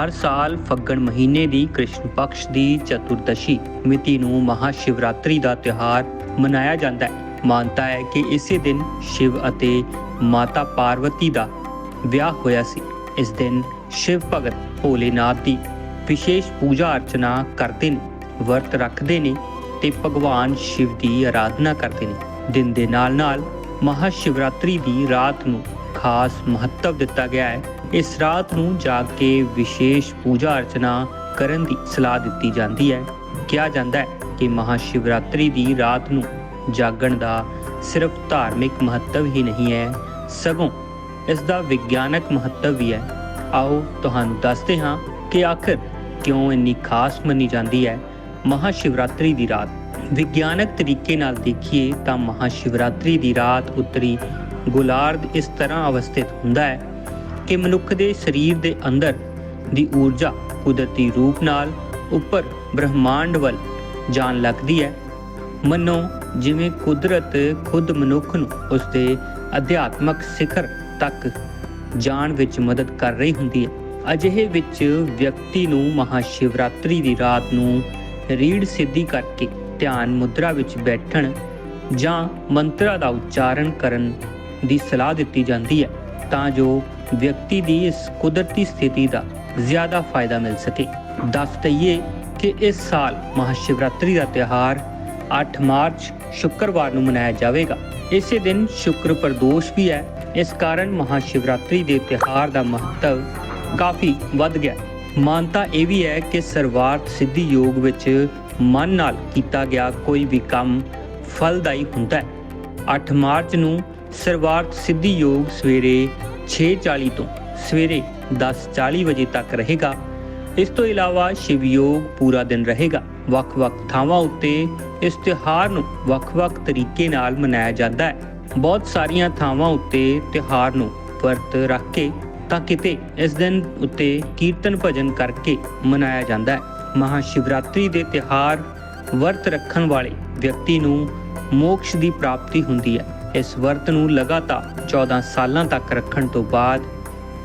ਹਰ ਸਾਲ ਫੱਗਣ ਮਹੀਨੇ ਦੀ ਕ੍ਰਿਸ਼ਨ ਪਕਸ਼ ਦੀ ਚਤੁਰਦਸ਼ੀ, ਮਿਤੀ ਨੂੰ ਮਹਾ ਸ਼ਿਵਰਾਤਰੀ ਦਾ ਤਿਉਹਾਰ ਮਨਾਇਆ ਜਾਂਦਾ ਹੈ। ਮਾਨਤਾ ਹੈ ਕਿ ਇਸੇ ਦਿਨ ਸ਼ਿਵ ਅਤੇ ਮਾਤਾ ਪਾਰਵਤੀ ਦਾ ਵਿਆਹ ਹੋਇਆ ਸੀ। ਇਸ ਦਿਨ ਸ਼ਿਵ ਭਗਤ ਭੋਲੇਨਾਥ ਦੀ ਵਿਸ਼ੇਸ਼ ਪੂਜਾ ਅਰਚਨਾ ਕਰਦੇ ਨੇ, ਵਰਤ ਰੱਖਦੇ ਨੇ ਤੇ ਭਗਵਾਨ ਸ਼ਿਵ ਦੀ ਆਰਾਧਨਾ ਕਰਦੇ ਨੇ। ਦਿਨ ਦੇ ਨਾਲ-ਨਾਲ ਮਹਾ ਸ਼ਿਵਰਾਤਰੀ ਦੀ ਰਾਤ ਨੂੰ ਖਾਸ ਮਹੱਤਵ ਦਿੱਤਾ ਗਿਆ ਹੈ ਇਸ ਰਾਤ ਨੂੰ ਜਾਗ ਕੇ ਵਿਸ਼ੇਸ਼ ਪੂਜਾ ਅਰਚਨਾ ਕਰਨ ਦੀ ਸਲਾਹ ਦਿੱਤੀ ਜਾਂਦੀ ਹੈ। ਕਿਹਾ ਜਾਂਦਾ ਹੈ ਕਿ ਮਹਾ ਸ਼ਿਵਰਾਤਰੀ ਦੀ ਰਾਤ ਨੂੰ ਜਾਗਣ ਦਾ ਸਿਰਫ ਧਾਰਮਿਕ ਮਹੱਤਵ ਹੀ ਨਹੀਂ ਹੈ, ਸਗੋਂ ਇਸ ਦਾ ਵਿਗਿਆਨਕ ਮਹੱਤਵ ਵੀ ਹੈ। ਆਓ ਤੁਹਾਨੂੰ ਦੱਸਦੇ ਹਾਂ ਕਿ ਆਖਰ ਕਿਉਂ ਇੰਨੀ ਖਾਸ ਮੰਨੀ ਜਾਂਦੀ ਹੈ ਮਹਾ ਸ਼ਿਵਰਾਤਰੀ ਦੀ ਰਾਤ। ਵਿਗਿਆਨਕ ਤਰੀਕੇ ਨਾਲ ਦੇਖੀਏ ਤਾਂ ਮਹਾ ਸ਼ਿਵਰਾਤਰੀ ਦੀ ਰਾਤ ਉੱਤਰੀ ਗੋਲਾਰਧ ਇਸ ਤਰ੍ਹਾਂ ਅਵਸਥਿਤ ਹੁੰਦਾ ਹੈ ਕਿ ਮਨੁੱਖ ਦੇ ਸਰੀਰ ਦੇ ਅੰਦਰ ਦੀ ਊਰਜਾ ਕੁਦਰਤੀ ਰੂਪ ਨਾਲ ਉੱਪਰ ਬ੍ਰਹਿਮੰਡ ਵੱਲ ਜਾਣ ਲੱਗਦੀ ਹੈ। ਮੰਨੋ ਜਿਵੇਂ ਕੁਦਰਤ ਖੁਦ ਮਨੁੱਖ ਨੂੰ ਉਸ ਦੇ ਅਧਿਆਤਮਕ ਸਿਖਰ ਤੱਕ ਜਾਣ ਵਿੱਚ ਮਦਦ ਕਰ ਰਹੀ ਹੁੰਦੀ ਹੈ। ਅਜਿਹੇ ਵਿੱਚ ਵਿਅਕਤੀ ਨੂੰ ਮਹਾ ਸ਼ਿਵਰਾਤਰੀ ਦੀ ਰਾਤ ਨੂੰ ਰੀੜ ਸਿੱਧੀ ਕਰਕੇ ਧਿਆਨ ਮੁਦਰਾ ਵਿੱਚ ਬੈਠਣ ਜਾਂ ਮੰਤਰਾਂ ਦਾ ਉਚਾਰਨ ਕਰਨ ਦੀ ਸਲਾਹ ਦਿੱਤੀ ਜਾਂਦੀ ਹੈ। ਤਾਂ ਜੋ ਵਿਅਕਤੀ ਦੀ ਇਸ ਕੁਦਰਤੀ ਸਥਿਤੀ ਦਾ ਜ਼ਿਆਦਾ ਫਾਇਦਾ ਮਿਲ ਸਕੇ। ਦੱਸ ਦਈਏ ਕਿ ਇਸ ਸਾਲ ਮਹਾਸ਼ਿਵਰਾਤਰੀ ਦਾ ਤਿਉਹਾਰ 8 ਮਾਰਚ ਸ਼ੁੱਕਰਵਾਰ ਨੂੰ ਮਨਾਇਆ ਜਾਵੇਗਾ। ਇਸੇ ਦਿਨ ਸ਼ੁੱਕਰ ਪ੍ਰਦੋਸ਼ ਵੀ ਹੈ। ਇਸ ਕਾਰਨ ਮਹਾਸ਼ਿਵਰਾਤਰੀ ਦੇ ਤਿਉਹਾਰ ਦਾ ਮਹੱਤਵ ਕਾਫੀ ਵੱਧ ਗਿਆ ਮਾਨਤਾ ਇਹ ਵੀ ਹੈ ਕਿ ਸਰਵਾਰਥ ਸਿੱਧੀ ਯੋਗ ਵਿੱਚ ਮਨ ਨਾਲ ਕੀਤਾ ਗਿਆ ਕੋਈ ਵੀ ਕੰਮ ਫਲਦਾਈ ਹੁੰਦਾ ਹੈ। 8 ਮਾਰਚ ਨੂੰ ਸਰਵਾਰਥ ਸਿੱਧੀ ਯੋਗ ਸਵੇਰੇ 6:40 ਤੋਂ ਸਵੇਰੇ 10:40 ਵਜੇ ਤੱਕ ਰਹੇਗਾ। ਇਸ ਤੋਂ ਇਲਾਵਾ ਸ਼ਿਵ ਯੋਗ ਪੂਰਾ ਦਿਨ ਰਹੇਗਾ। ਵੱਖ-ਵੱਖ ਥਾਵਾਂ ਉੱਤੇ ਇਸ ਤਿਉਹਾਰ ਨੂੰ ਵੱਖ-ਵੱਖ ਤਰੀਕੇ ਨਾਲ ਮਨਾਇਆ ਜਾਂਦਾ ਹੈ। ਬਹੁਤ ਸਾਰੀਆਂ ਥਾਵਾਂ ਉੱਤੇ ਤਿਉਹਾਰ ਨੂੰ ਵਰਤ ਰੱਖ ਕੇ ਤਾਂ ਕਿਤੇ ਇਸ ਦਿਨ ਉੱਤੇ ਕੀਰਤਨ ਭਜਨ ਕਰਕੇ ਮਨਾਇਆ ਜਾਂਦਾ ਹੈ। ਮਹਾ ਸ਼ਿਵਰਾਤਰੀ ਦੇ ਤਿਉਹਾਰ ਵਰਤ ਰੱਖਣ ਵਾਲੇ ਵਿਅਕਤੀ ਨੂੰ ਮੋਕਸ਼ ਦੀ ਪ੍ਰਾਪਤੀ ਹੁੰਦੀ ਹੈ। ਇਸ ਵਰਤ ਨੂੰ ਲਗਾਤਾਰ 14 ਸਾਲਾਂ ਤੱਕ ਰੱਖਣ ਤੋਂ ਬਾਅਦ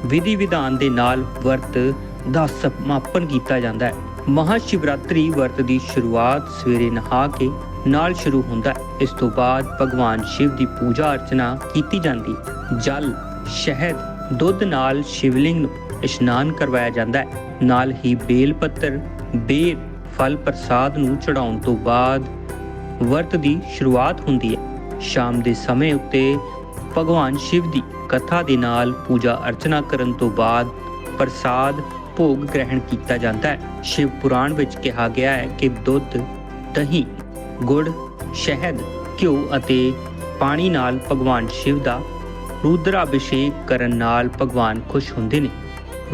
ਵਿਧੀ ਵਿਧਾਨ ਦੇ ਨਾਲ ਵਰਤ ਦਾ ਸਮਾਪਨ ਕੀਤਾ ਜਾਂਦਾ ਹੈ। ਮਹਾ ਸ਼ਿਵਰਾਤਰੀ ਵਰਤ ਦੀ ਸ਼ੁਰੂਆਤ ਸਵੇਰੇ ਨਹਾ ਕੇ ਨਾਲ ਸ਼ੁਰੂ ਹੁੰਦਾ ਹੈ। ਇਸ ਤੋਂ ਬਾਅਦ ਭਗਵਾਨ ਸ਼ਿਵ ਦੀ ਪੂਜਾ ਅਰਚਨਾ ਕੀਤੀ ਜਾਂਦੀ ਜਲ, ਸ਼ਹਿਦ, ਦੁੱਧ ਨਾਲ ਸ਼ਿਵਲਿੰਗ ਨੂੰ ਇਸ਼ਨਾਨ ਕਰਵਾਇਆ ਜਾਂਦਾ ਹੈ। ਨਾਲ ਹੀ ਬੇਲ ਪੱਤਰ, ਬੇਰ, ਫਲ ਪ੍ਰਸਾਦ ਨੂੰ ਚੜਾਉਣ ਤੋਂ ਬਾਅਦ ਵਰਤ ਦੀ ਸ਼ੁਰੂਆਤ ਹੁੰਦੀ ਹੈ। ਸ਼ਾਮ ਦੇ ਸਮੇਂ ਉੱਤੇ ਭਗਵਾਨ ਸ਼ਿਵ ਦੀ ਕਥਾ ਦੇ ਨਾਲ ਪੂਜਾ ਅਰਚਨਾ ਕਰਨ ਤੋਂ ਬਾਅਦ ਪ੍ਰਸਾਦ ਭੋਗ ਗ੍ਰਹਿਣ ਕੀਤਾ ਜਾਂਦਾ ਹੈ। ਸ਼ਿਵ ਪੁਰਾਣ ਵਿੱਚ ਕਿਹਾ ਗਿਆ ਹੈ ਕਿ ਦੁੱਧ, ਦਹੀਂ, ਗੁੜ, ਸ਼ਹਿਦ, ਘਿਓ ਅਤੇ ਪਾਣੀ ਨਾਲ ਭਗਵਾਨ ਸ਼ਿਵ ਦਾ ਰੁਦਰ ਅਭਿਸ਼ੇਕ ਕਰਨ ਨਾਲ ਭਗਵਾਨ ਖੁਸ਼ ਹੁੰਦੇ ਨੇ।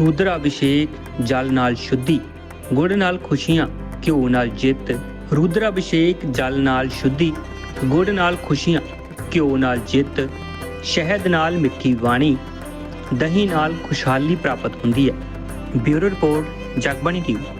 ਰੁਦਰ ਅਭਿਸ਼ੇਕ ਜਲ ਨਾਲ ਸ਼ੁੱਧੀ, ਗੁੜ ਨਾਲ ਖੁਸ਼ੀਆਂ, ਘਿਓ ਨਾਲ ਜਿੱਤ, ਰੁਦਰਾਭਿਸ਼ੇਕ ਜਲ ਨਾਲ ਸ਼ੁੱਧੀ ਗੁੜ ਨਾਲ ਖੁਸ਼ੀਆਂ, ਘਿਓ ਨਾਲ ਜਿੱਤ, ਸ਼ਹਿਦ ਨਾਲ ਮਿੱਠੀ ਬਾਣੀ, ਦਹੀਂ ਨਾਲ ਖੁਸ਼ਹਾਲੀ ਪ੍ਰਾਪਤ ਹੁੰਦੀ ਹੈ। Bureau report, Jagbani TV.